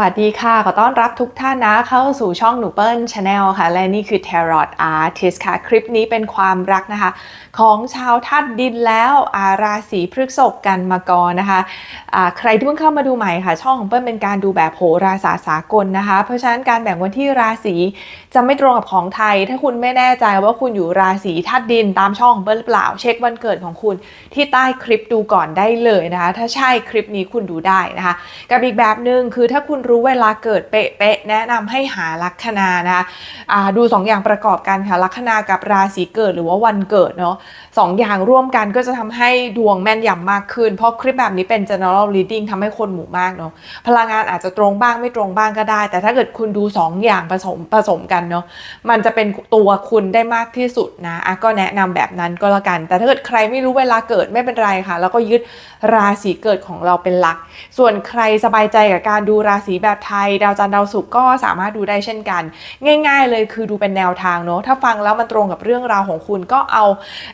วัสดีค่ะ ขอต้อนรับทุกท่านนะเข้าสู่ช่องหนูเปิลชาแนลค่ะ และนี่คือ Tarot Artist ค่ะ คลิปนี้เป็นความรักนะคะ ของชาวธาตุดินแล้วอาราศีพฤกษภกันมากรนะคะอ่าใครที่เพิ่งเข้ามาดูใหม่ค่ะ ช่องของเปิ้ลเป็นการดูแบบโหราศาสสากลนะคะ เพราะฉะนั้นการแบ่งวันที่ราศีจะไม่ตรงกับของไทย ถ้าคุณไม่แน่ใจว่าคุณอยู่ราศีธาตุดินตามช่องของเปิ้ลหรือเปล่า เช็ควันเกิดของคุณที่ใต้คลิปดูก่อนได้เลยนะคะ ถ้าใช่คลิปนี้คุณดูได้นะคะ กับอีกแบบหนึ่งคือถ้าคุณรู้เวลาเกิดเป๊ะๆแนะนำให้หาลัคนานะคะดู2ออย่างประกอบกันค่ะลัคนากับราศีเกิดหรือว่าวันเกิดเนาะสองอย่างร่วมกันก็จะทำให้ดวงแม่นยำมากขึ้น เพราะคลิปแบบนี้เป็น general reading ทำให้คนหมู่มากเนาะพลังงานอาจจะตรงบ้างไม่ตรงบ้างก็ได้ แต่ถ้าเกิดคุณดู 2อย่างผสมผสมกันเนาะมันจะเป็นตัวคุณได้มากที่สุดนะะก็แนะนำแบบนั้นก็แล้วกัน แต่ถ้าเกิดใครไม่รู้เวลาเกิดไม่เป็นไรค่ะ แล้วก็ยึดราศีเกิดของเราเป็นหลัก ส่วนใครสบายใจกับการดูราศีแบบไทย ดาวจันทร์ดาวศุกร์ก็สามารถดูได้เช่นกัน ง่าย ๆ เลยคือดูเป็นแนวทางเนาะถ้าฟังแล้วมันตรงกับเรื่องราวของคุณก็เอา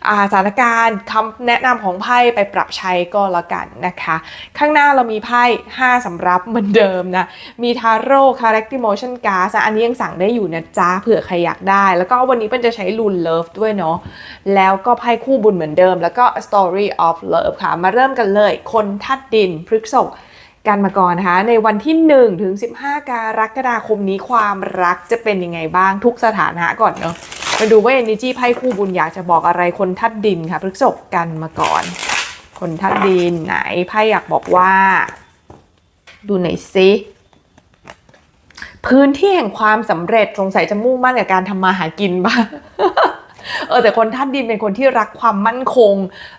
อาสถานการณ์คำแนะนำของไพ่ไปปรับใช้ก็แล้วกันนะคะ ข้างหน้าเรามีไพ่5สำรับเหมือนเดิมนะ มีทาโร่คาแรคติโมชั่นการ์ดอันนี้ยังสั่งได้อยู่นะจ๊ะเผื่อใครอยากได้ แล้วก็วันนี้เป็นจะใช้ลุนเลิฟด้วยเนาะแล้วก็ไพ่คู่บุญเหมือนเดิม แล้วก็ Story of Love ค่ะ มาเริ่มกันเลย คนทัดดินพฤกษก กันมาก่อนนะคะ ในวันที่1ถึง15 กรกฎาคมนี้ความรักจะเป็นยังไงบ้างทุกสถานะก่อนเนาะมาดูว่า Energy ไพ่คู่บุญอยากจะบอกอะไรคนทัดดินค่ะพฤกษกกันมาก่อน คนทัดดินไหนไพ่อยากบอกว่า ดูไหนซิพื้นที่แห่งความสำเร็จสงสัยจะมุ่งมั่นกับการทำมาหากินบ้าง เออแต่คนธาตุดินเป็นคนที่รักความมั่นคง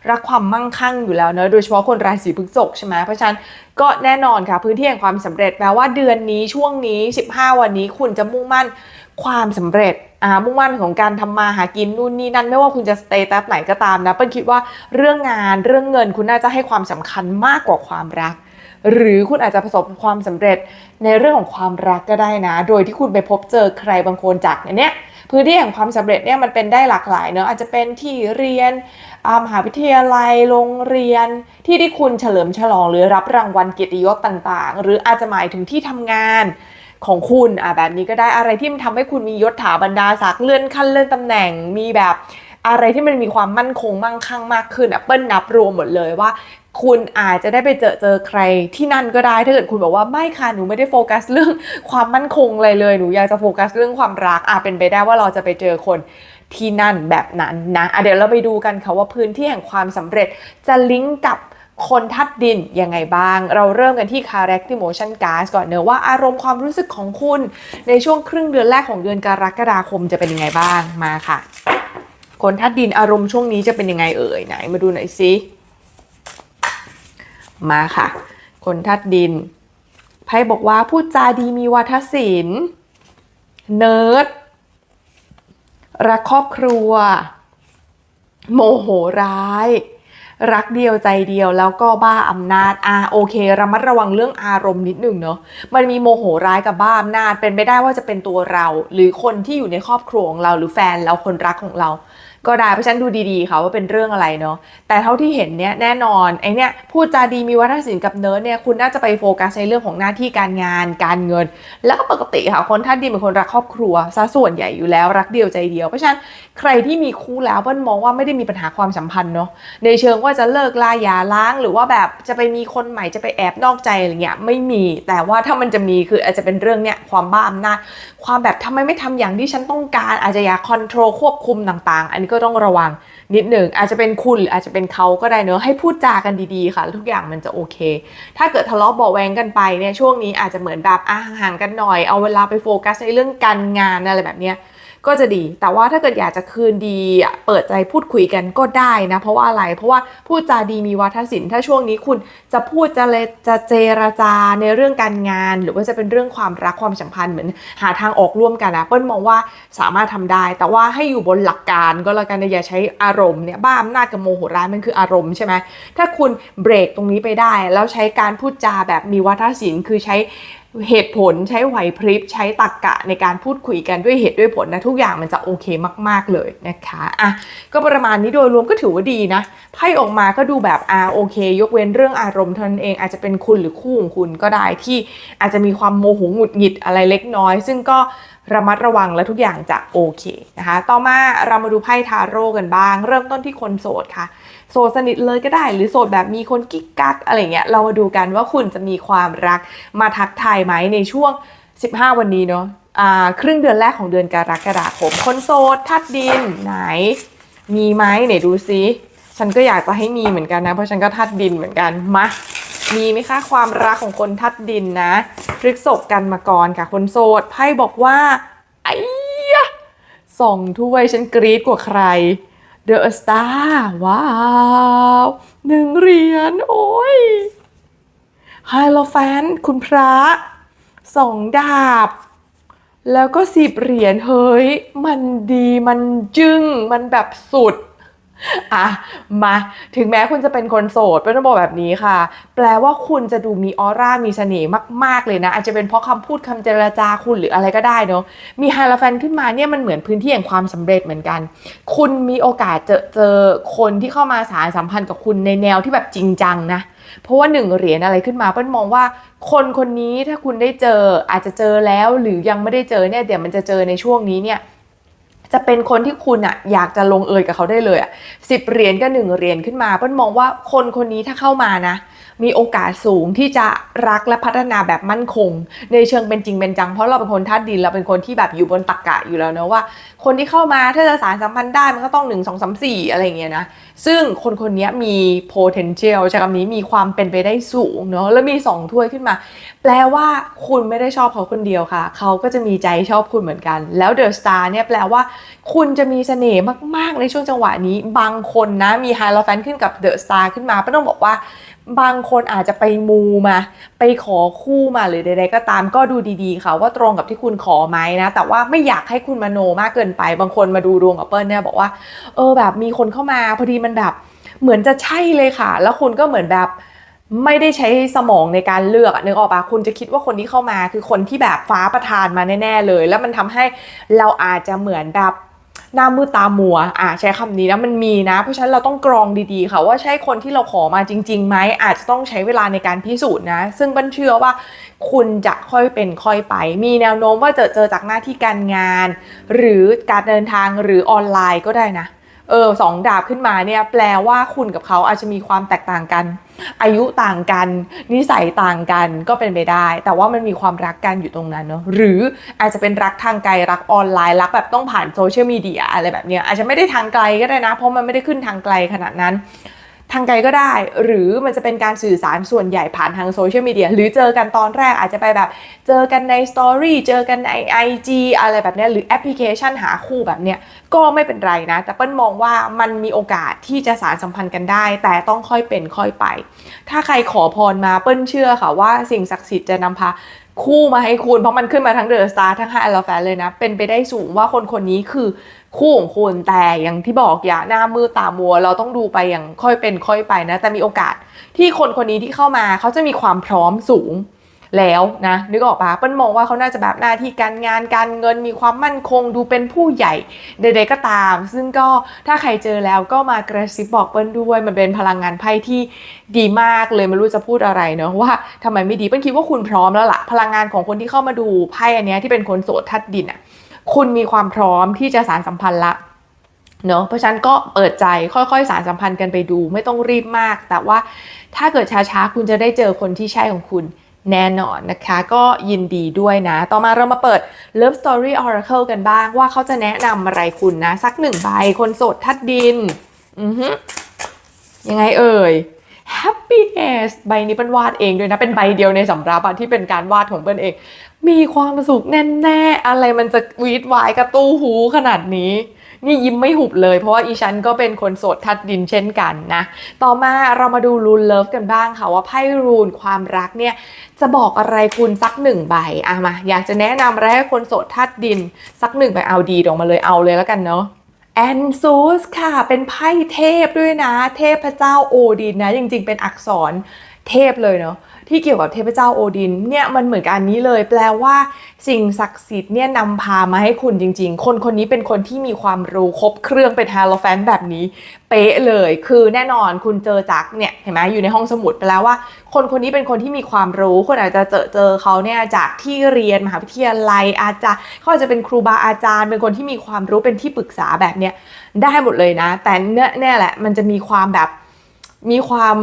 รักความมั่งคั่งอยู่แล้วเนอะโดยเฉพาะคนราศีพฤษภใช่ไหมเพราะฉะนั้นก็แน่นอนค่ะ พื้นที่แห่งความสำเร็จแปลว่าเดือนนี้ช่วงนี้ 15 วันนี้คุณจะมุ่งมั่นความสำเร็จอ่ามุ่งมั่นของการทำมาหากินนู่นนี่นั่นไม่ว่าคุณจะสเตตัสไหนก็ตามนะเปิ้ลคิดว่าเรื่องงานเรื่องเงินคุณน่าจะให้ความสำคัญมากกว่าความรัก หรือคุณอาจจะประสบความสำเร็จในเรื่องของความรักก็ได้นะ โดยที่คุณไปพบเจอใครบางคนจากเนี้ย พื้นที่แห่งความสำเร็จเนี่ยมันเป็นได้หลากหลายเนอะอาจจะเป็นที่เรียนมหาวิทยาลัยโรงเรียนที่ที่คุณเฉลิมฉลอง หรือรับรางวัลเกียรติยศต่างๆ หรืออาจจะหมายถึงที่ทำงานของคุณอ่าแบบนี้ก็ได้อะไรที่มันทำให้คุณมียศถาบรรดาศักดิ์เลื่อนขั้นเลื่อนตำแหน่งมีแบบอะไรที่มันมีความมั่นคงมั่งคั่งมากขึ้นอะเปิ้ลนับรวมหมดเลยว่า คุณอาจจะได้ไปเจอเจอใครที่นั่นก็ได้ ถ้าเกิดคุณบอกว่าไม่ค่ะหนูไม่ได้โฟกัสเรื่องความมั่นคงอะไรเลยหนูอยากจะโฟกัสเรื่องความรักอะเป็นไปได้ว่าเราจะไปเจอคนที่นั่นแบบนั้นนะะเดี๋ยวเราไปดูกันค่ะว่าพื้นที่แห่งความสำเร็จจะลิงก์กับคนทัดดินยังไงบ้าง เราเริ่มกันที่ Character Motion Gas ก่อนเนอะว่าอารมณ์ความรู้สึกของคุณในช่วงครึ่งเดือนแรกของเดือนกรกฎาคมจะเป็นยังไงบ้างมาค่ะ คนทัดดินอารมณ์ช่วงนี้จะเป็นยังไงเอ่ยไหนมาดูหน่อยสิ มาค่ะ คนทัดดินไพ่บอกว่าพูดจาดีมีวัฒศิลป์เนิร์ดรักครอบครัว โมโหร้าย รักเดียวใจเดียวแล้วก็บ้าอำนาจอ่าโอเค ระมัดระวังเรื่องอารมณ์นิดหนึ่งเนาะมันมีโมโหร้ายกับบ้าอำนาจเป็นไม่ได้ว่าจะเป็นตัวเรา หรือคนที่อยู่ในครอบครัวของเราหรือแฟนเราคนรักของเรา ก็ได้เพราะฉันดูดีๆค่ะว่าเป็นเรื่องอะไรเนาะแต่เท่าที่เห็นเนี่ยแน่นอนไอเนี่ยพูดจาดีมีวัฒนศิลป์กับเนิร์ดเนี่ยคุณน่าจะไปโฟกัสในเรื่องของหน้าที่การงาน การเงิน แล้วก็ปกติค่ะคนท่านดีเป็นคนรักครอบครัวซะส่วนใหญ่อยู่แล้วรักเดียวใจเดียวเพราะฉะนั้นใครที่มีคู่แล้วเปิ้ลมองว่าไม่ได้มีปัญหาความสัมพันธ์เนาะในเชิงว่าจะเลิกลาหย่าร้างหรือว่าแบบจะไปมีคนใหม่จะไปแอบนอกใจอะไรเงี้ยไม่มีแต่ว่าถ้ามันจะมีคืออาจจะเป็นเรื่องเนี่ยความบ้าอำนาจความแบบทำไมไม่ทำอย่างที่ฉันต้องการอาจจะอยากคอนโทรลควบคุมต่างๆอันก็ต้องระวังนิดหนึ่งอาจจะเป็นคุณหรืออาจจะเป็นเขาก็ได้เนอะให้พูดจากันดีๆค่ะ ทุกอย่างมันจะโอเค ถ้าเกิดทะเลาะเบาแวงกันไปเนี่ยช่วงนี้อาจจะเหมือนแบบอะห่างๆกันหน่อยเอาเวลาไปโฟกัสในเรื่องการงานอะไรแบบเนี้ย ก็จะดี แต่ว่าถ้าเกิดอยากจะคืนดีเปิดใจพูดคุยกันก็ได้นะเพราะว่าอะไร เพราะว่าพูดจาดีมีวัฒนศิลป์ถ้าช่วงนี้คุณจะพูดจะเลจะเจรจาในเรื่องการงาน หรือว่าจะเป็นเรื่องความรักความสัมพันธ์เหมือนหาทางออกร่วมกันนะเปิ้ลมองว่าสามารถทำได้ แต่ว่าให้อยู่บนหลักการก็แล้วกันอย่าใช้อารมณ์เนี่ยบ้าอำนาจกับโมโหร้ายมันคืออารมณ์ใช่ไหมถ้าคุณเบรกตรงนี้ไปได้ แล้วใช้การพูดจาแบบมีวัฒนศิลป์คือใช้ เหตุผลใช้ไหวพริบใช้ตรรกกะในการพูดคุยกันด้วยเหตุด้วยผลนะทุกอย่างมันจะโอเคมาก ๆเลยนะคะอะก็ประมาณนี้โดยรวมก็ถือว่าดีนะไพ่ออกมาก็ดูแบบอ่าโอเค ยกเว้นเรื่องอารมณ์เท่านั้นเองอาจจะเป็นคุณหรือคู่ของคุณก็ได้ที่อาจจะมีความโมโหหงุดหงิดอะไรเล็กน้อย ซึ่งก็ระมัดระวังและทุกอย่างจะโอเคนะคะ ต่อมาเรามาดูไพ่ทาโร่กันบ้าง เริ่มต้นที่คนโสดค่ะ โสดสนิทเลยก็ได้ หรือโสดแบบมีคนกิ๊กกักอะไรเงี้ยเรามาดูกันว่าคุณจะมีความรักมาทักทายไหมในช่วง 15 วันนี้เนาะครึ่งเดือนแรกของเดือนกรกฎาคมคนโสดทัดดินไหน มีไหมไหนดูซิฉันก็อยากจะให้มีเหมือนกันนะ เพราะฉันก็ทัดดินเหมือนกันมามีไหมคะความรักของคนทัดดินนะพฤกษบกันมาก่อนค่ะคนโสดไพ่บอกว่าไอ้ยะสองถ้วยฉันกรี๊ดกว่าใคร เดอะสตาร์ว้าวหนึ่งเหรียญโอ้ยไฮโลแฟนคุณพระสองดาบ แล้วก็สิบเหรียญเฮ้ย มันดีมันจึ้งมันแบบสุด อะมาถึงแม้คุณจะเป็นคนโสดเป็นต้องบอกแบบนี้ค่ะ แปลว่าคุณจะดูมีออร่ามีเสน่ห์มาก ๆ เลยนะ อาจจะเป็นเพราะคำพูดคำเจรจาคุณหรืออะไรก็ได้เนาะมีไฮลาแฟนขึ้นมาเนี่ยมันเหมือนพื้นที่แห่งความสำเร็จเหมือนกัน คุณมีโอกาสเจอเจอคนที่เข้ามาสารสัมพันธ์กับคุณในแนวที่แบบจริงจังนะเพราะว่าหนึ่งเหรียญอะไรขึ้นมาเปิ้ลมองว่า คนคนนี้ถ้าคุณได้เจออาจจะเจอแล้วหรือยังไม่ได้เจอเนี่ยเดี๋ยวมันจะเจอในช่วงนี้เนี่ย จะเป็นคนที่คุณอะอยากจะลงเอยกับเขาได้เลยอะสิบเหรียญกับหนึ่งเหรียญขึ้นมาเปิ้ลมองว่าคนคนนี้ถ้าเข้ามานะ มีโอกาสสูงที่จะรักและพัฒนาแบบมั่นคง ในเชิงเป็นจริงเป็นจัง เพราะเราเป็นคนธาตุดินเราเป็นคนที่แบบอยู่บนตรกกะอยู่แล้วเนอะว่า คนที่เข้ามาถ้าจะสารสัมพันธ์ได้มันก็ต้องหนึ่งสองสามสี่อะไรเงี้ยนะซึ่งคนคนนี้มี potential ใช้คำนี้มีความเป็นไปได้สูงเนอะแล้วมีสองถ้วยขึ้นมา แปลว่าคุณไม่ได้ชอบเขาคนเดียวค่ะ เขาก็จะมีใจชอบคุณเหมือนกัน แล้วเดอะสตาร์เนี่ยแปลว่าคุณจะมีเสน่ห์มากๆในช่วงจังหวะนี้ บางคนนะมีไฮโลแฟนขึ้นกับเดอะสตาร์ขึ้นมาไม่ต้องบอกว่าบางคนอาจจะไปมูมา ไปขอคู่มาหรือใดๆก็ตามก็ดูดีๆค่ะว่าตรงกับที่คุณขอไหมนะ แต่ว่าไม่อยากให้คุณมโนมากเกินไป บางคนมาดูดวงกับเปิ้ลเนี่ยบอกว่า เออแบบมีคนเข้ามาพอดีมันแบบเหมือนจะใช่เลยค่ะ แล้วคุณก็เหมือนแบบ ไม่ได้ใช้สมองในการเลือกนึกออกปะคุณจะคิดว่าคนที่เข้ามาคือคนที่แบบฟ้าประทานมาแน่ๆเลย แล้วมันทำให้เราอาจจะเหมือนแบบหน้ามืดตามัว อ่าใช้คำนี้นะ มันมีนะ เพราะฉะนั้นเราต้องกรองดีๆ ค่ะ ว่าใช่คนที่เราขอมาจริงๆไหม อาจจะต้องใช้เวลาในการพิสูจน์นะ ซึ่งบันเชื่อว่าคุณจะค่อยเป็นค่อยไป มีแนวโน้มว่าจะเจอจากหน้าที่การงาน หรือการเดินทางหรือออนไลน์ก็ได้นะ เออสองดาบขึ้นมาเนี่ยแปลว่าคุณกับเขาอาจจะมีความแตกต่างกัน อายุต่างกัน นิสัยต่างกันก็เป็นไปได้ แต่ว่ามันมีความรักกันอยู่ตรงนั้นเนอะหรืออาจจะเป็นรักทางไกลรักออนไลน์รักแบบต้องผ่านโซเชียลมีเดียอะไรแบบเนี้ยอาจจะไม่ได้ทางไกลก็ได้นะ เพราะมันไม่ได้ขึ้นทางไกลขนาดนั้น ทางไกลก็ได้ หรือมันจะเป็นการสื่อสารส่วนใหญ่ผ่านทางโซเชียลมีเดียหรือเจอกันตอนแรกอาจจะไปแบบ เจอกันในสตอรี่เจอกันใน IG อะไรแบบนี้หรือแอปพลิเคชันหาคู่แบบเนี้ยก็ไม่เป็นไรนะ แต่เปิ้ลมองว่ามันมีโอกาสที่จะสารสัมพันธ์กันได้ แต่ต้องค่อยเป็นค่อยไป ถ้าใครขอพรมาเปิ้ลเชื่อค่ะว่าสิ่งศักดิ์สิทธิ์จะนำพา คู่มาให้คุณ เพราะมันขึ้นมาทั้งเดอะสตาร์ทั้งไฮอลแฟนเลยนะ เป็นไปได้สูงว่าคนคนนี้คือคู่ของคุณแต่อย่างที่บอกอย่าหน้ามือตามัว เราต้องดูไปอย่างค่อยเป็นค่อยไปนะ แต่มีโอกาสที่คนคนนี้ที่เข้ามาเขาจะมีความพร้อมสูง แล้วนะนึกออกปะเปิ้ลมองว่าเขาน่าจะแบบหน้าที่การงานการเงินมีความมั่นคงดูเป็นผู้ใหญ่ใดๆก็ตาม ซึ่งก็ถ้าใครเจอแล้วก็มากระซิบบอกเปิ้ลด้วยมันเป็นพลังงานไพ่ที่ดีมากเลยไม่รู้จะพูดอะไรเนอะว่าทำไมไม่ดีเปิ้ลคิดว่าคุณพร้อมแล้วล่ะพลังงานของคนที่เข้ามาดูไพ่อันนี้ที่เป็นคนโสดทัดดินอะคุณมีความพร้อมที่จะสารสัมพันธ์ละเนอะเพราะฉะนั้นก็เปิดใจค่อยๆ สารสัมพันธ์กันไปดู ไม่ต้องรีบมาก แต่ว่าถ้าเกิดช้าๆ คุณจะได้เจอคนที่ใช่ของคุณ แน่นอนนะคะ ก็ยินดีด้วยนะ ต่อมาเรามาเปิด Love Story Oracle กันบ้างว่าเขาจะแนะนำอะไรคุณนะ สักหนึ่งใบคนโสดทัดดิน อือฮึยังไงเอ่ย happiness ใบนี้เป็นวาดเองด้วยนะ เป็นใบเดียวในสำรับะที่เป็นการวาดของเปิ้ลเอง มีความสุขแน่ ๆ อะไรมันจะวีดวายกระตู้หูขนาดนี้ นี่ยิ้มไม่หุบเลย เพราะว่าอีฉันก็เป็นคนโสดทัดดินเช่นกันนะ ต่อมาเรามาดูรูนเลิฟกันบ้างค่ะว่าไพ่รูนความรักเนี่ยจะบอกอะไรคุณสักหนึ่งใบอะมา อยากจะแนะนำอะไรให้คนโสดทัดดินสักหนึ่งใบเอาดีออกมาเลยเอาเลยแล้วกันเนาะแอนซูสค่ะ เป็นไพ่เทพด้วยนะ เทพพระเจ้าโอดินนะ จริงๆ เป็นอักษรเทพเลยเนาะ ที่เกี่ยวกับเทพเจ้าโอดินเนี่ยมันเหมือนกับอันนี้เลย แปลว่าสิ่งศักดิ์สิทธิ์เนี่ยนำพามาให้คุณจริง ๆ คนคนนี้เป็นคนที่มีความรู้ครบเครื่องเป็นฮาโลแฟนแบบนี้ เป๊ะเลย คือแน่นอนคุณเจอจากเนี่ยเห็นไหมอยู่ในห้องสมุดไปแล้วว่า คนคนนี้เป็นคนที่มีความรู้คนอาจจะเจอเจอเขาเนี่ยจากที่เรียนมหาวิทยาลัยอาจจะเขาอาจจะเป็นครูบาอาจารย์ เป็นคนที่มีความรู้เป็นที่ปรึกษาแบบเนี้ยได้หมดเลยนะ แต่เนี่ยแหละมันจะมีความแบบมีความ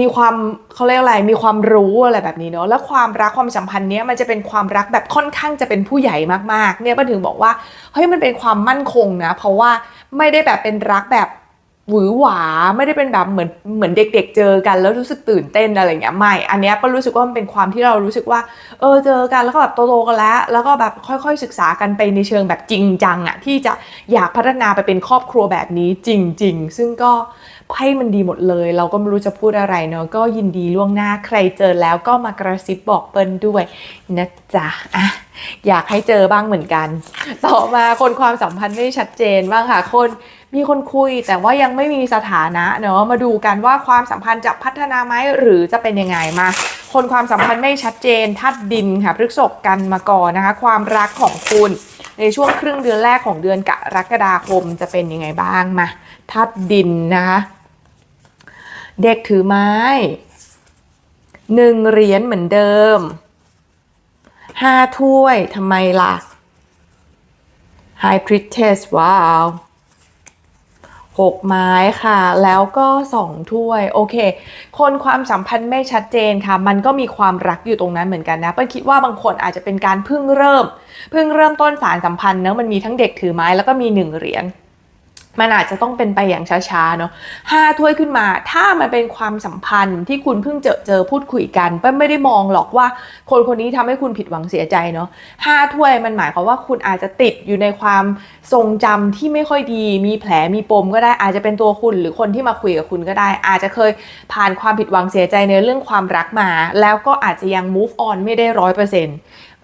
มีความเขาเรียกอะไรมีความรู้อะไรแบบนี้เนาะแล้วความรักความสัมพันธ์เนี้ยมันจะเป็นความรักแบบค่อนข้างจะเป็นผู้ใหญ่มากๆ เนี่ยป้าถึงบอกว่าเฮ้ยมันเป็นความมั่นคงนะ เพราะว่าไม่ได้แบบเป็นรักแบบ หวือหวาไม่ได้เป็นแบบเหมือนเหมือนเด็ก ๆ เจอกันแล้วรู้สึกตื่นเต้นอะไรเงี้ยไม่อันเนี้ยป้ารู้สึกว่ามันเป็นความที่เรารู้สึกว่า เออเจอกันแล้วก็แบบโตๆกันแล้ว แล้วก็แบบค่อย ๆ ศึกษากันไปในเชิงแบบจริงจังอะที่จะอยากพัฒนาไปเป็นครอบครัวแบบนี้จริง ๆ ซึ่งก็ไพ่มันดีหมดเลย เราก็ไม่รู้จะพูดอะไรเนาะก็ยินดีล่วงหน้าใครเจอแล้วก็มากระซิบบอกเปิ้ลด้วยนะจ๊ะอะอยากให้เจอบ้างเหมือนกัน ต่อมาคนความสัมพันธ์ไม่ชัดเจนบ้างค่ะคน มีคนคุยแต่ว่ายังไม่มีสถานะเนาะมาดูกันว่าความสัมพันธ์จะพัฒนาไหมหรือจะเป็นยังไงมา คนความสัมพันธ์ไม่ชัดเจนทัดดินค่ะพฤกษกกันมาก่อนนะคะ ความรักของคุณ ในช่วงครึ่งเดือนแรกของเดือนกรกฎาคมจะเป็นยังไงบ้างมาทัดดินนะคะเด็กถือไม้หนึ่งเหรียญเหมือนเดิมห้าถ้วยทำไมล่ะ High Priestess ว้าว หกไม้ค่ะ แล้วก็สองถ้วย โอเค คนความสัมพันธ์ไม่ชัดเจนค่ะ มันก็มีความรักอยู่ตรงนั้นเหมือนกันนะเปิ้ลคิดว่าบางคนอาจจะเป็นการเพิ่งเริ่ม เพิ่งเริ่มต้นสารสัมพันธ์เนอะมันมีทั้งเด็กถือไม้แล้วก็มีหนึ่งเหรียญ มันอาจจะต้องเป็นไปอย่างช้าๆเนาะห้าถ้วยขึ้นมา ถ้ามันเป็นความสัมพันธ์ที่คุณเพิ่งเจอเจอพูดคุยกันเป้นไม่ได้มองหรอกว่า คนคนนี้ทำให้คุณผิดหวังเสียใจเนาะห้าถ้วยมันหมายความว่าคุณอาจจะติดอยู่ในความทรงจำที่ไม่ค่อยดี มีแผลมีปมก็ได้อาจจะเป็นตัวคุณหรือคนที่มาคุยกับคุณก็ได้ อาจจะเคยผ่านความผิดหวังเสียใจในเรื่องความรักมา แล้วก็อาจจะยัง move on ไม่ได้ร้อยเปอร์เซ็นต์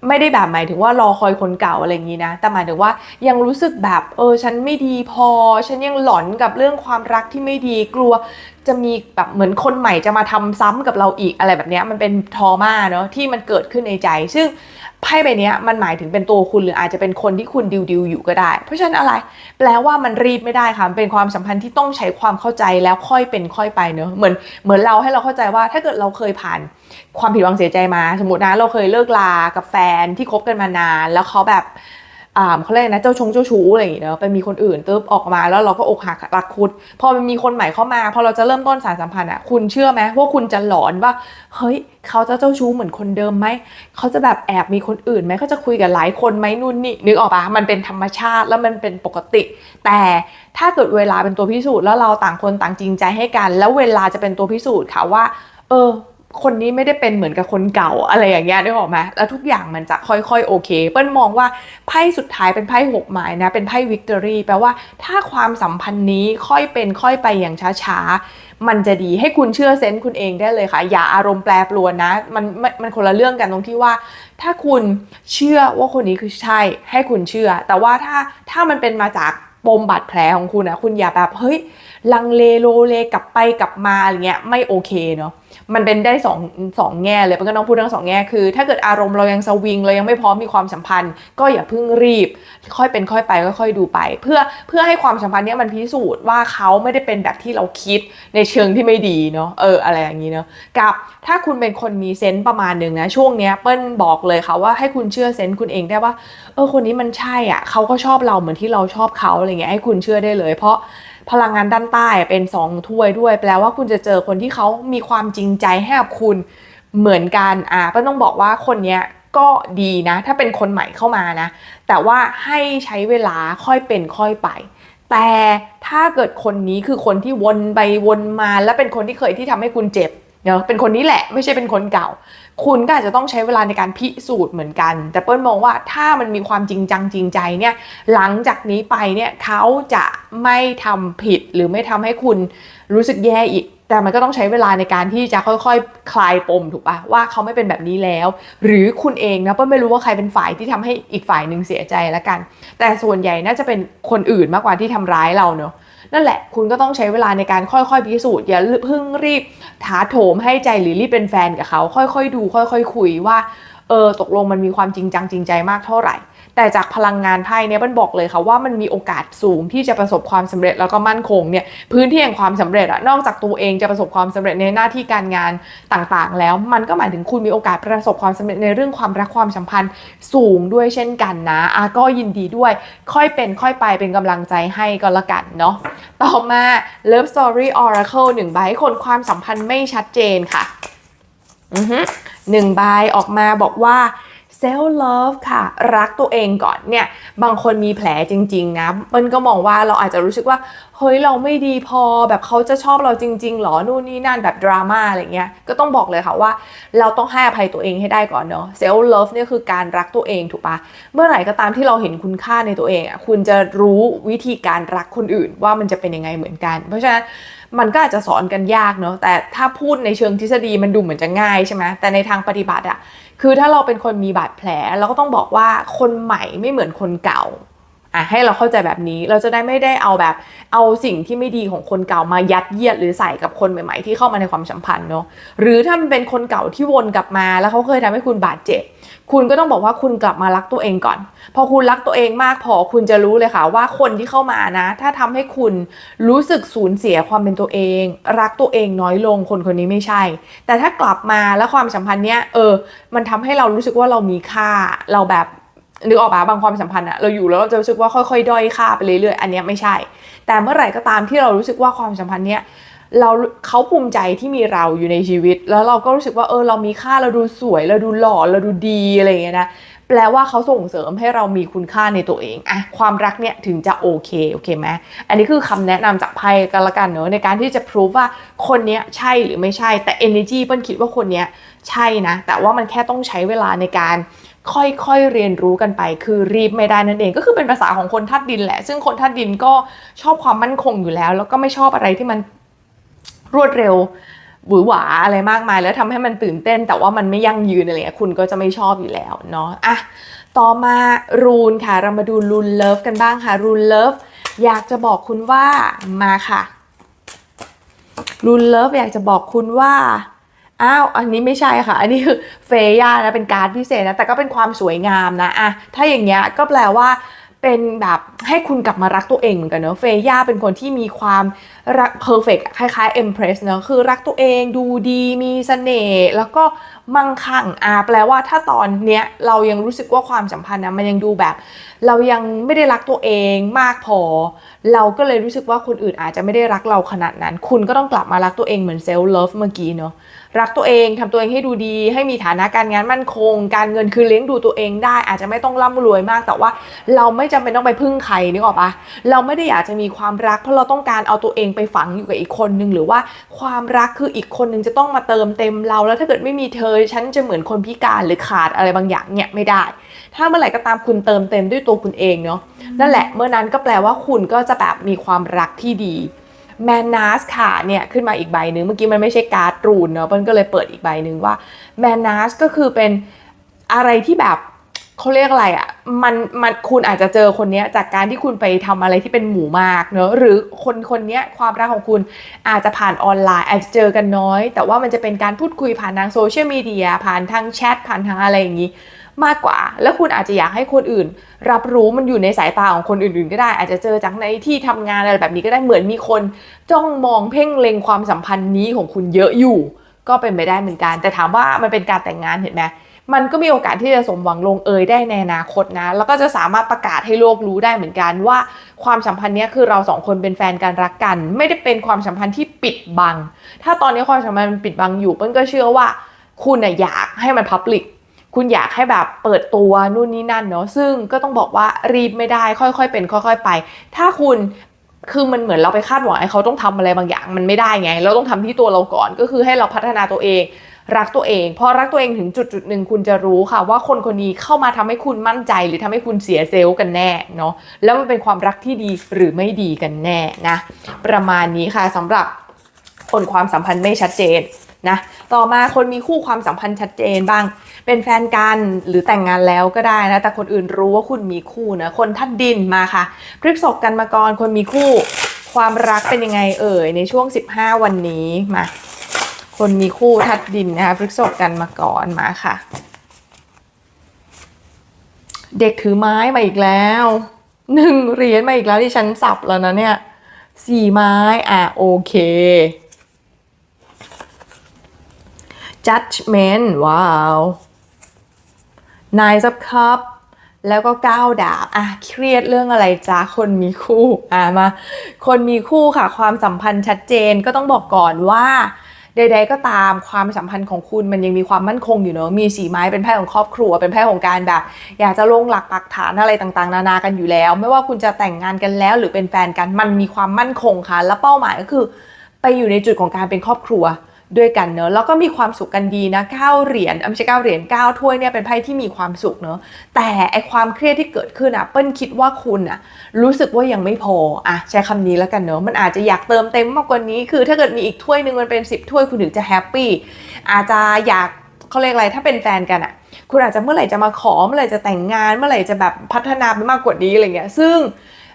ไม่ได้แบบหมายถึงว่ารอคอยคนเก่าอะไรอย่างนี้นะ แต่หมายถึงว่ายังรู้สึกแบบเออฉันไม่ดีพอ ฉันยังหลอนกับเรื่องความรักที่ไม่ดีกลัว จะมีแบบเหมือนคนใหม่จะมาทำซ้ำกับเราอีกอะไรแบบนี้มันเป็นทอมาเนาะที่มันเกิดขึ้นในใจ ซึ่งไพ่ใบนี้มันหมายถึงเป็นตัวคุณหรืออาจจะเป็นคนที่คุณดิวดิวอยู่ก็ได้ เพราะฉะนั้นอะไร แปลว่ามันรีบไม่ได้ค่ะเป็นความสัมพันธ์ที่ต้องใช้ความเข้าใจแล้วค่อยเป็นค่อยไปเนอะเหมือนเหมือนเราให้เราเข้าใจว่าถ้าเกิดเราเคยผ่านความผิดหวังเสียใจมา สมมตินะเราเคยเลิกลากับแฟนที่คบกันมานาน แล้วเขาแบบ เขาเรียกนะเจ้าชงเจ้าชู้อะไรอย่างเงี้ยไปมีคนอื่นตึ๊บออกมาแล้วเราก็อกหักรักคุด พอมันมีคนใหม่เข้ามา พอเราจะเริ่มต้นสารสัมพันธ์อะคุณเชื่อไหมว่าคุณจะหลอนว่า เฮ้ย เขาจะเจ้าชู้เหมือนคนเดิมไหมเขาจะแบบแอบมีคนอื่นไหมเขาจะคุยกับหลายคนไหมนู่นนี่นึกออกปะมันเป็นธรรมชาติแล้วมันเป็นปกติ แต่ถ้าเกิดเวลาเป็นตัวพิสูจน์แล้วเราต่างคนต่างจริงใจให้กัน แล้วเวลาจะเป็นตัวพิสูจน์ค่ะว่า เออ คนนี้ไม่ได้เป็นเหมือนกับคนเก่าอะไรอย่างเงี้ยได้ออกไหมแล้วทุกอย่างมันจะค่อยๆโอเค เปิ้ลมองว่าไพ่สุดท้ายเป็นไพ่หกไม้นะ เป็นไพ่วิกตอรี่แปลว่าถ้าความสัมพันธ์นี้ค่อยเป็นค่อยไปอย่างช้าๆ มันจะดีให้คุณเชื่อเซนส์คุณเองได้เลยค่ะ อย่าอารมณ์แปรปรวนนะมันมันมันคนละเรื่องกันตรงที่ว่า ถ้าคุณเชื่อว่าคนนี้คือใช่ ให้คุณเชื่อ แต่ว่าถ้าถ้ามันเป็นมาจากปมบาดแผลของคุณนะคุณอย่าแบบเฮ้ย ลังเลโลเลกลับไปกลับมาอะไรเงี้ยไม่โอเคเนาะมันเป็นได้สองสองแง่เลยมันก็ต้องพูดทั้งสองแง่คือ ถ้าเกิดอารมณ์เรายังสวิงเรายังไม่พร้อมมีความสัมพันธ์ ก็อย่าเพิ่งรีบ ค่อยเป็นค่อยไปค่อยๆดูไป เพื่อเพื่อให้ความสัมพันธ์เนี้ยมันพิสูจน์ว่าเขาไม่ได้เป็นแบบที่เราคิดในเชิงที่ไม่ดีเนาะเอออะไรอย่างนี้เนาะกับถ้าคุณเป็นคนมีเซนส์ประมาณหนึ่งนะช่วงเนี้ยเปิ้ลบอกเลยค่ะว่าให้คุณเชื่อเซนส์คุณเองได้ว่าเออคนนี้มันใช่อะเขาก็ชอบเราเหมือนที่เราชอบเขาอะไรเงี้ยให้คุณเชื่อได้เลย เพราะ พลังงานด้านใต้เป็นสองถ้วยด้วย แปลว่าคุณจะเจอคนที่เขามีความจริงใจให้กับคุณเหมือนกันอะก็ต้องบอกว่าคนเนี้ยก็ดีนะ ถ้าเป็นคนใหม่เข้ามานะ แต่ว่าให้ใช้เวลาค่อยเป็นค่อยไป แต่ถ้าเกิดคนนี้คือคนที่วนไปวนมา และเป็นคนที่เคยที่ทำให้คุณเจ็บ เนาะเป็นคนนี้แหละไม่ใช่เป็นคนเก่า คุณก็อาจจะต้องใช้เวลาในการพิสูจน์เหมือนกัน แต่เปิ้ลมองว่าถ้ามันมีความจริงจังจริงใจเนี่ยหลังจากนี้ไปเนี่ยเขาจะไม่ทำผิดหรือไม่ทำให้คุณรู้สึกแย่อีก แต่มันก็ต้องใช้เวลาในการที่จะค่อยๆ คลายปมถูกปะว่าเขาไม่เป็นแบบนี้แล้ว หรือคุณเองนะเปิ้ลไม่รู้ว่าใครเป็นฝ่ายที่ทำให้อีกฝ่ายหนึ่งเสียใจล้วกัน แต่ส่วนใหญ่น่าจะเป็นคนอื่นมากกว่าที่ทำร้ายเราเนอะ นั่นแหละคุณก็ต้องใช้เวลาในการค่อยๆพิสูจน์อย่าเพิ่งรีบถาโถมให้ใจหรือรีบเป็นแฟนกับเขา ค่อยๆดู ค่อยๆคุยว่า เออตกลงมันมีความจริงจังจริงใจมากเท่าไหร่ แต่จากพลังงานไพ่เนี่ยมันบอกเลยค่ะว่ามันมีโอกาสสูงที่จะประสบความสำเร็จแล้วก็มั่นคงเนี่ยพื้นที่แห่งความสำเร็จอะนอกจากตัวเองจะประสบความสำเร็จในหน้าที่การงานต่างๆ แล้วมันก็หมายถึงคุณมีโอกาสประสบความสำเร็จในเรื่องความรักความสัมพันธ์สูงด้วยเช่นกันนะอาก็ยินดีด้วย ค่อยเป็นค่อยไปเป็นกำลังใจให้ก็แล้วกันเนาะต่อมา Love Story Oracle หนึ่งใบให้คนความสัมพันธ์ไม่ชัดเจนค่ะอือฮึ หนึ่งใบออกมาบอกว่า self love ค่ะ รักตัวเองก่อนเนี่ย บางคนมีแผลจริง ๆ นะมันก็มองว่าเราอาจจะรู้สึกว่า เฮ้ย เราไม่ดีพอแบบเขาจะชอบเราจริง ๆ หรอ นู่นนี่นั่นแบบดราม่าอะไรเงี้ย ก็ต้องบอกเลยค่ะว่า เราต้องให้อภัยตัวเองให้ได้ก่อนเนาะ self love เนี่ยคือการรักตัวเองถูกปะเมื่อไหร่ก็ตามที่เราเห็นคุณค่าในตัวเองอะคุณจะรู้วิธีการรักคนอื่นว่ามันจะเป็นยังไงเหมือนกัน เพราะฉะนั้น มันก็อาจจะสอนกันยากเนาะแต่ถ้าพูดในเชิงทฤษฎีมันดูเหมือนจะง่ายใช่ไหมแต่ในทางปฏิบัติอะคือถ้าเราเป็นคนมีบาดแผลเราก็ต้องบอกว่าคนใหม่ไม่เหมือนคนเก่า อะให้เราเข้าใจแบบนี้เราจะได้ไม่ได้เอาแบบเอาสิ่งที่ไม่ดีของคนเก่ามายัดเยียดหรือใส่กับคนใหม่ ๆ ที่เข้ามาในความสัมพันธ์เนาะหรือถ้ามันเป็นคนเก่าที่วนกลับมา แล้วเขาเคยทำให้คุณบาดเจ็บ คุณก็ต้องบอกว่าคุณกลับมารักตัวเองก่อน พอคุณรักตัวเองมากพอคุณจะรู้เลยค่ะว่าคนที่เข้ามานะ ถ้าทำให้คุณรู้สึกสูญเสียความเป็นตัวเอง รักตัวเองน้อยลงคนคนนี้ไม่ใช่ แต่ถ้ากลับมาแล้วความสัมพันธ์เนี้ยเออ มันทำให้เรารู้สึกว่าเรามีค่าเราแบบ นึกออกปะบางความสัมพันธ์อะเราอยู่แล้วเราจะรู้สึกว่าค่อยๆ ด้อยค่าไปเรื่อยๆ อันนี้ไม่ใช่ แต่เมื่อไหร่ก็ตามที่เรารู้สึกว่าความสัมพันธ์เนี้ยเราเขาภูมิใจที่มีเราอยู่ในชีวิต แล้วเราก็รู้สึกว่าเออเรามีค่าเราดูสวย เราดูหล่อเราดูดีอะไรอย่างเงี้ยนะแปลว่าเขาส่งเสริมให้เรามีคุณค่าในตัวเองอะความรักเนี่ยถึงจะโอเคโอเคไหมอันนี้คือคำแนะนำจากไพ่กันละกันเนอะในการที่จะพิสูจว่าคนเนี้ยใช่หรือไม่ใช่แต่ energy เปิ้ลคิดว่าคนเนี้ยใช่นะ แต่ว่ามันแค่ต้องใช้เวลาในการ ค่อยๆเรียนรู้กันไป คือรีบไม่ได้นั่นเองก็คือเป็นภาษาของคนธาตุดินแหละ ซึ่งคนธาตุดินก็ชอบความมั่นคงอยู่แล้ว แล้วก็ไม่ชอบอะไรที่มันรวดเร็วหวือหวาอะไรมากมาย แล้วทำให้มันตื่นเต้น แต่ว่ามันไม่ยั่งยืนอะไรเงี้ยคุณก็จะไม่ชอบอยู่แล้วเนาะอะต่อมารูนค่ะ เรามาดูรูนเลิฟกันบ้างค่ะรูนเลิฟอยากจะบอกคุณว่ามาค่ะรูนเลิฟอยากจะบอกคุณว่า อ้าวอันนี้ไม่ใช่ค่ะ อันนี้คือเฟย่านะเป็นการ์ดพิเศษนะแต่ก็เป็นความสวยงามนะอะถ้าอย่างเงี้ยก็แปลว่าเป็นแบบให้คุณกลับมารักตัวเองเหมือนกันเนอะเฟย่าเป็นคนที่มีความรักเพอร์เฟกคล้ายๆเอ็มเพรสเนอะคือรักตัวเองดูดีมีเสน่ห์แล้วก็มั่งคั่งอ่าแปลว่าถ้าตอนเนี้ยเรายังรู้สึกว่าความสัมพันธ์นะมันยังดูแบบ เรายังไม่ได้รักตัวเองมากพอ เราก็เลยรู้สึกว่าคนอื่นอาจจะไม่ได้รักเราขนาดนั้น คุณก็ต้องกลับมารักตัวเองเหมือนเซลล์เลิฟเมื่อกี้เนาะ รักตัวเองทำตัวเองให้ดูดี ให้มีฐานะการงานมั่นคง การเงินคือเลี้ยงดูตัวเองได้ อาจจะไม่ต้องร่ำรวยมาก แต่ว่าเราไม่จำเป็นต้องไปพึ่งใครนึกออกปะเราไม่ได้อยากจะมีความรัก เพราะเราต้องการเอาตัวเองไปฝังอยู่กับอีกคนนึงหรือว่าความรักคืออีกคนนึงจะต้องมาเติมเต็มเรา แล้วถ้าเกิดไม่มีเธอฉันจะเหมือนคนพิการหรือขาดอะไรบางอย่างเนี่ยไม่ได้ ถ้าเมื่อไหร่ก็ตามคุณเติมเต็มด้วยตัวคุณเองเนาะนั่นแหละเมื่อนั้นก็แปลว่าคุณก็จะแบบมีความรักที่ดี แมนนัสค่ะเนี่ยขึ้นมาอีกใบหนึ่งเมื่อกี้มันไม่ใช่การ์ดรูนเนาะเปิ้ลก็เลยเปิดอีกใบหนึ่งว่าแมนนัสก็คือเป็นอะไรที่แบบเขาเรียกอะไรอะ่ะมันมันคุณอาจจะเจอคนเนี้ยจากการที่คุณไปทำอะไรที่เป็นหมู่มากเนอะหรือคนคนเนี้ยความรักของคุณอาจจะผ่านออนไลน์ อาจจะเจอกันน้อย แต่ว่ามันจะเป็นการพูดคุยผ่านทางโซเชียลมีเดียผ่านทางแชทผ่านทางอะไรอย่างนี้ มากกว่า แล้วคุณอาจจะอยากให้คนอื่น รับรู้มันอยู่ในสายตาของคนอื่น ๆ ก็ได้ อาจจะเจอจากในที่ทำงานอะไรแบบนี้ก็ได้เหมือนมีคนจ้องมองเพ่งเล็งความสัมพันธ์นี้ของคุณเยอะอยู่ ก็เป็นไปได้เหมือนกัน แต่ถามว่ามันเป็นการแต่งงานเห็นไหมมันก็มีโอกาสที่จะสมหวังลงเอยได้ในอนาคตนะ แล้วก็จะสามารถประกาศให้โลกรู้ได้เหมือนกันว่าความสัมพันธ์นี้คือเราสองคนเป็นแฟนกันรักกัน ไม่ได้เป็นความสัมพันธ์ที่ปิดบัง ถ้าตอนนี้ความสัมพันธ์มันปิดบังอยู่เปิ้ลก็เชื่อว่า คุณน่ะอยากให้มันพับลิก คุณอยากให้แบบเปิดตัวนู่นนี่นั่นเนาะซึ่งก็ต้องบอกว่ารีบไม่ได้ค่อยๆ เป็นค่อย ๆ ไป ถ้าคุณคือมันเหมือนเราไปคาดหวังให้เขาต้องทำอะไรบางอย่างมันไม่ได้ไง เราต้องทำที่ตัวเราก่อนก็คือให้เราพัฒนาตัวเอง รักตัวเองพอรักตัวเองถึงจุดจุดหนึ่งคุณจะรู้ค่ะ ว่าคนคนนี้เข้ามาทำให้คุณมั่นใจ หรือทำให้คุณเสียเซลล์กันแน่เนาะแล้วมันเป็นความรักที่ดีหรือไม่ดีกันแน่นะ ประมาณนี้ค่ะสำหรับคนความสัมพันธ์ไม่ชัดเจนนะต่อมาคนมีคู่ความสัมพันธ์ชัดเจนบ้าง เป็นแฟนกันหรือแต่งงานแล้วก็ได้นะ แต่คนอื่นรู้ว่าคุณมีคู่นะ คนท่านดินมาค่ะพฤกษกกันมาก่อนคนมีคู่ ความรักเป็นยังไงเอ่ยในช่วง 15 วันนี้มาคนมีคู่ทัดดินนะคะพฤกษบกันมาก่อนมาค่ะ เด็กถือไม้มาอีกแล้วหนึ่งเหรียญมาอีกแล้วที่ฉันสับแล้วนะเนี่ยสี่ไม้อะโอเค judgment ว้าว nine of cup แล้วก็ก้าวดาบอะเครียดเรื่องอะไรจ้าคนมีคู่อะมา คนมีคู่ค่ะ ความสัมพันธ์ชัดเจนก็ต้องบอกก่อนว่าใดๆก็ตามความสัมพันธ์ของคุณมันยังมีความมั่นคงอยู่เนอะมีสีไม้เป็นไพ่ของครอบครัว เป็นไพ่ของการแบบ อยากจะลงหลักปักฐานอะไรต่างๆ นานากันอยู่แล้ว ไม่ว่าคุณจะแต่งงานกันแล้ว หรือเป็นแฟนกันมันมีความมั่นคงค่ะ และเป้าหมายก็คือ ไปอยู่ในจุดของการเป็นครอบครัว ด้วยกันเนอะแล้วก็มีความสุขกันดีนะเก้าเหรียญไม่ใช่เก้าเหรียญเก้าถ้วยเนี่ยเป็นไพ่ที่มีความสุขเนอะแต่ไอความเครียดที่เกิดขึ้นอะเปิ้ลคิดว่าคุณอะรู้สึกว่ายังไม่พออะใช้คำนี้แล้วกันเนอะมันอาจจะอยากเติมเต็มมากกว่านี้คือ ถ้าเกิดมีอีกถ้วยหนึ่งมันเป็น 10 ถ้วยคุณถึงจะแฮปปี้อาจจะอยากเขาเรียกอะไรถ้าเป็นแฟนกันอะคุณอาจจะเมื่อไหร่จะมาขอเมื่อไหร่จะแต่งงานเมื่อไหร่จะแบบพัฒนาไปมากกว่านี้อะไรเงี้ยซึ่ง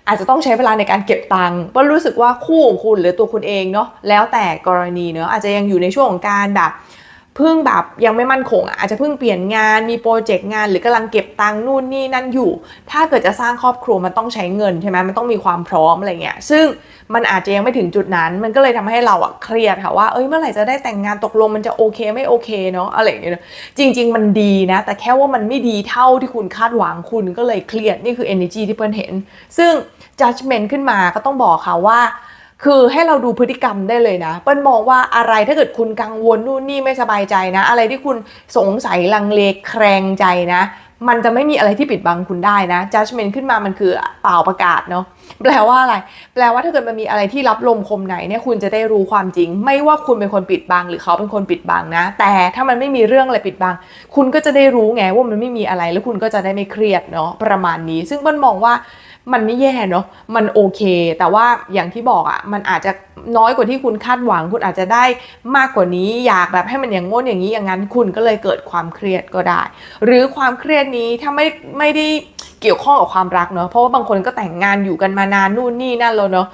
อาจจะต้องใช้เวลาในการเก็บตังค์เพราะรู้สึกว่าคู่ของคุณหรือตัวคุณเองเนาะแล้วแต่กรณีเนาะอาจจะยังอยู่ในช่วงของการแบบ เพิ่งแบบยังไม่มั่นคงอะอาจจะเพิ่งเปลี่ยนงานมีโปรเจกต์งานหรือกำลังเก็บตังค์นู่นนี่นั่นอยู่ ถ้าเกิดจะสร้างครอบครัวมันต้องใช้เงินใช่ไหมมันต้องมีความพร้อมอะไรเงี้ยซึ่งมันอาจจะยังไม่ถึงจุดนั้น มันก็เลยทำให้เราอะเครียดค่ะว่าเอ้ยเมื่อไหร่จะได้แต่งงานตกลงมันจะโอเคไม่โอเคเนาะอะไรอย่างเงี้ยจริง ๆ มันดีนะ แต่แค่ว่ามันไม่ดีเท่าที่คุณคาดหวังคุณก็เลยเครียดนี่คือ energy ที่เปิ้ลเห็น ซึ่ง judgment ขึ้นมาก็ต้องบอกค่ะว่า คือให้เราดูพฤติกรรมได้เลยนะ เปิ้ลมองว่าอะไรถ้าเกิดคุณกังวลนู่นนี่ไม่สบายใจนะ อะไรที่คุณสงสัยลังเลแครงใจนะ มันจะไม่มีอะไรที่ปิดบังคุณได้นะ judgment ขึ้นมามันคือเปล่าประกาศเนาะแปลว่าอะไร แปลว่าถ้าเกิดมันมีอะไรที่รับลมคมไหนเนี่ยคุณจะได้รู้ความจริง ไม่ว่าคุณเป็นคนปิดบังหรือเขาเป็นคนปิดบังนะ แต่ถ้ามันไม่มีเรื่องอะไรปิดบัง คุณก็จะได้รู้ไงว่ามันไม่มีอะไรแล้วคุณก็จะได้ไม่เครียดเนาะประมาณนี้ ซึ่งเปิ้ลมองว่า มันไม่แย่เนาะมันโอเค แต่ว่าอย่างที่บอกอะ่ะมันอาจจะน้อยกว่าที่คุณคาดหวัง คุณอาจจะได้มากกว่านี้ อยากแบบให้มันอย่างง้นอย่างนี้อย่างนั้น คุณก็เลยเกิดความเครียดก็ได้ หรือความเครียดนี้ถ้าไม่ไม่ได้เกี่ยวข้องกับความรักเนาะเพราะว่าบางคนก็แต่งงานอยู่กันมานานนู่นนี่นั่นแล้วเนาะ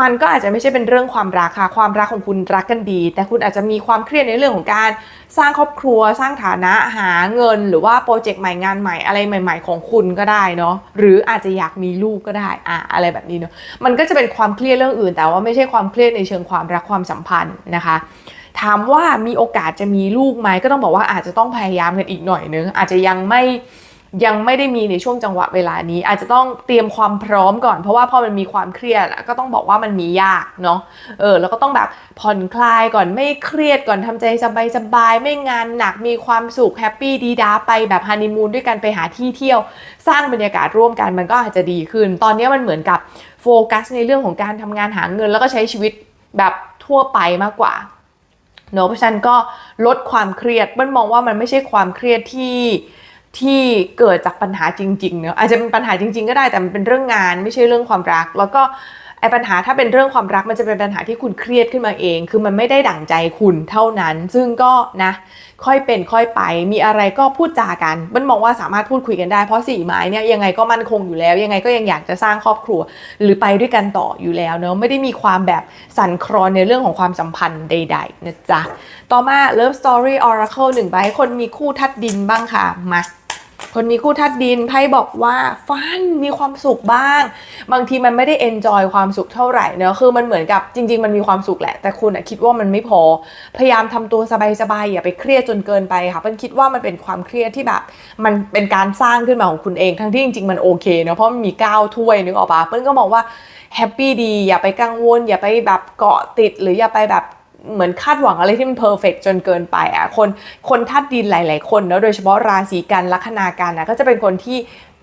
มันก็อาจจะไม่ใช่เป็นเรื่องความรักค่ะ ความรักของคุณรักกันดี แต่คุณอาจจะมีความเครียดในเรื่องของการสร้างครอบครัว สร้างฐานะหาเงิน หรือว่าโปรเจกต์ใหม่งานใหม่อะไรใหม่ ๆ ของคุณก็ได้เนาะหรืออาจจะอยากมีลูกก็ได้อะอะไรแบบนี้เนาะมันก็จะเป็นความเครียดเรื่องอื่น แต่ว่าไม่ใช่ความเครียดในเชิงความรักความสัมพันธ์นะคะถามว่ามีโอกาสจะมีลูกไหมก็ต้องบอกว่าอาจจะต้องพยายามกันอีกหน่อยนึงอาจจะยังไม่ ยังไม่ได้มีในช่วงจังหวะเวลานี้ อาจจะต้องเตรียมความพร้อมก่อน เพราะว่าพอมันมีความเครียดก็ต้องบอกว่ามันมียากเนาะเออแล้วก็ต้องแบบผ่อนคลายก่อนไม่เครียดก่อนทำใจสบายๆไม่งานหนักมีความสุขแฮปปี้ดีดาไปแบบฮันนีมูนด้วยกันไปหาที่เที่ยว สร้างบรรยากาศร่วมกันมันก็อาจจะดีขึ้น ตอนนี้มันเหมือนกับโฟกัสในเรื่องของการทำงานหาเงิน แล้วก็ใช้ชีวิตแบบทั่วไปมากกว่าเนอะเพราะฉะนั้นก็ลดความเครียดเปิ้ลมองว่ามันไม่ใช่ความเครียดที่ ที่เกิดจากปัญหาจริงๆเนอะอาจจะเป็นปัญหาจริง ๆ ก็ได้แต่มันเป็นเรื่องงานไม่ใช่เรื่องความรัก แล้วก็ไอ้ปัญหาถ้าเป็นเรื่องความรักมันจะเป็นปัญหาที่คุณเครียดขึ้นมาเอง คือมันไม่ได้ดั่งใจคุณเท่านั้น ซึ่งก็นะ ค่อยเป็นค่อยไป มีอะไรก็พูดจากันเปิ้ลมองว่าสามารถพูดคุยกันได้เพราะสี่ไม้เนี่ยยังไงก็มั่นคงอยู่แล้ว ยังไงก็ยังอยากจะสร้างครอบครัว หรือไปด้วยกันต่ออยู่แล้วเนอะไม่ได้มีความแบบสั่นคลอนในเรื่องของความสัมพันธ์ใด ๆนะจ๊ะต่อมา Love Story Oracle หนึ่งใบให้คนมีคู่ทัดดินบ้างค่ะมา คนมีคู่ทัดดินไพ่บอกว่าฟันมีความสุขบ้าง บางทีมันไม่ได้เอนจอยความสุขเท่าไหร่เนอะคือมันเหมือนกับจริง ๆ มันมีความสุขแหละ แต่คุณอะคิดว่ามันไม่พอ พยายามทำตัวสบายๆอย่าไปเครียดจนเกินไปค่ะเปิ้ลคิดว่ามันเป็นความเครียดที่แบบ มันเป็นการสร้างขึ้นมาของคุณเอง ทั้งที่จริงๆมันโอเคเนอะเพราะมันมีก้าวถ้วยนึกออกปะเปิ้ลก็มองว่าแฮปปี้ดีอย่าไปกังวล อย่าไปแบบเกาะติดหรืออย่าไปแบบ เหมือนคาดหวังอะไรที่มันเพอร์เฟกจนเกินไปอะคนคนทัดดินหลาย ๆ คนเนอะโดยเฉพาะราศีกันลัคนากันนะก็จะเป็นคนที่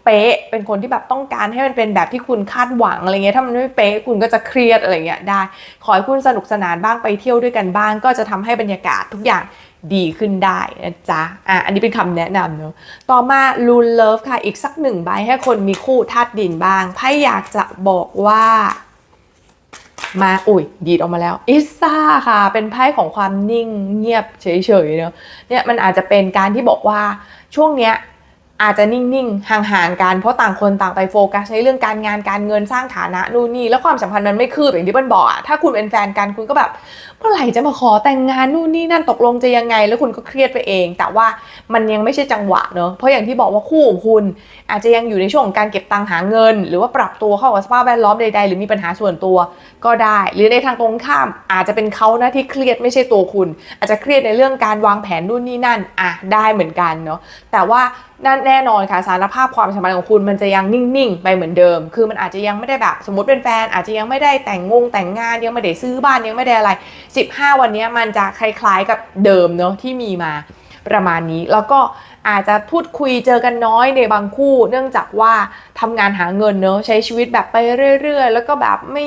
เป๊ะเป็นคนที่แบบต้องการให้มันเป็นแบบที่คุณคาดหวังอะไรเงี้ยถ้ามันไม่เป๊ะคุณก็จะเครียดอะไรเงี้ยได้ ขอให้คุณสนุกสนานบ้างไปเที่ยวด้วยกันบ้าง ก็จะทำให้บรรยากาศทุกอย่างดีขึ้นได้นะจ๊ะอะอันนี้เป็นคำแนะนำเนอะต่อมาลูนเลิฟค่ะอีกสักหนึ่งใบให้คนมีคู่ธาตุดินบ้างไพ่อยากจะบอกว่า มาอุ้ยดีดออกมาแล้วอิซ่าค่ะ เป็นไพ่ของความนิ่งเงียบเฉยๆเนอะเนี่ยมันอาจจะเป็นการที่บอกว่าช่วงเนี้ยอาจจะนิ่งๆ ห่างๆ กัน เพราะต่างคนต่างไปโฟกัสในเรื่องการงานการเงินสร้างฐานะนู่นนี่ แล้วความสัมพันธ์มันไม่คืบอย่างที่เปิ้ลบอกอะถ้าคุณเป็นแฟนกันคุณก็แบบ เมื่อไหร่จะมาขอแต่งงานนู่นนี่นั่นตกลงจะยังไง แล้วคุณก็เครียดไปเอง แต่ว่ามันยังไม่ใช่จังหวะเนอะเพราะอย่างที่บอกว่าคู่ของคุณ อาจจะยังอยู่ในช่วงของการเก็บตังค์หาเงิน หรือว่าปรับตัวเข้ากับสภาพแวดล้อมใดๆ หรือมีปัญหาส่วนตัวก็ได้ หรือในทางตรงข้ามอาจจะเป็นเขานะที่เครียดไม่ใช่ตัวคุณ อาจจะเครียดในเรื่องการวางแผนนู่นนี่นั่นอะได้เหมือนกันเนาะแต่ว่านั่นแน่นอนค่ะสารภาพความสัมพันธ์ของคุณมันจะยังนิ่งๆ ไปเหมือนเดิม คือมันอาจจะยังไม่ได้แบบสมมติเป็นแฟนอาจจะยังไม่ได้แต่งงงแต่งงานยังไม่ได้ซื้อบ้านยังไม่ได้อะไร15 วันนี้มันจะคล้ายๆกับเดิมเนาะที่มีมาประมาณนี้ แล้วก็อาจจะพูดคุยเจอกันน้อยในบางคู่ เนื่องจากว่าทำงานหาเงินเนาะใช้ชีวิตแบบไปเรื่อย ๆ แล้วก็แบบไม่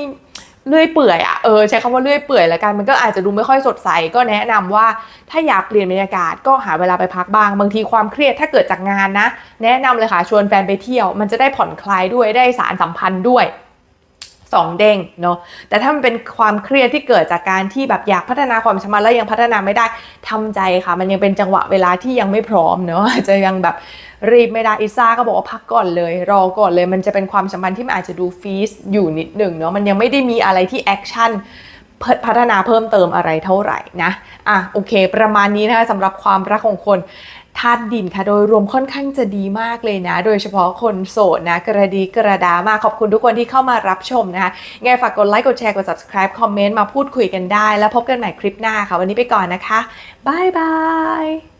เลื่อยเปื่อยอะ่ะเออใช้คำว่าเลื่อยเปื่อยแล้วกันมันก็อาจจะดูไม่ค่อยสดใสก็แนะนำว่าถ้าอยากเปลี่ยนบรรยากาศก็หาเวลาไปพักบ้าง บางทีความเครียดถ้าเกิดจากงานนะ แนะนำเลยค่ะชวนแฟนไปเที่ยว มันจะได้ผ่อนคลายด้วยได้สารสัมพันธ์ด้วย สองเด้งเนาะแต่ถ้ามันเป็นความเครียดที่เกิดจากการที่แบบอยากพัฒนาความสัมพันแล้วยังพัฒนาไม่ได้ทำใจค่ะ มันยังเป็นจังหวะเวลาที่ยังไม่พร้อมเนาะอาจจะยังแบบรีบไม่ได้อิซ่าก็บอกว่าพักก่อนเลย รอก่อนเลย มันจะเป็นความสัมพันธ์ที่มันอาจจะดูฟีสอยู่นิดหนึ่งเนาะมันยังไม่ได้มีอะไรที่แอคชั่นพัฒนาเพิ่มเติมอะไรเท่าไหร่นะ อะโอเค ประมาณนี้นะคะสำหรับความรักของคน ธาตุดินค่ะ โดยรวมค่อนข้างจะดีมากเลยนะ โดยเฉพาะคนโสดนะ กระดีกระดามากขอบคุณทุกคนที่เข้ามารับชมนะคะไงฝากกดไลค์กดแชร์กด subscribe คอมเมนต์มาพูดคุยกันได้ แล้วพบกันใหม่คลิปหน้าค่ะ วันนี้ไปก่อนนะคะบายบาย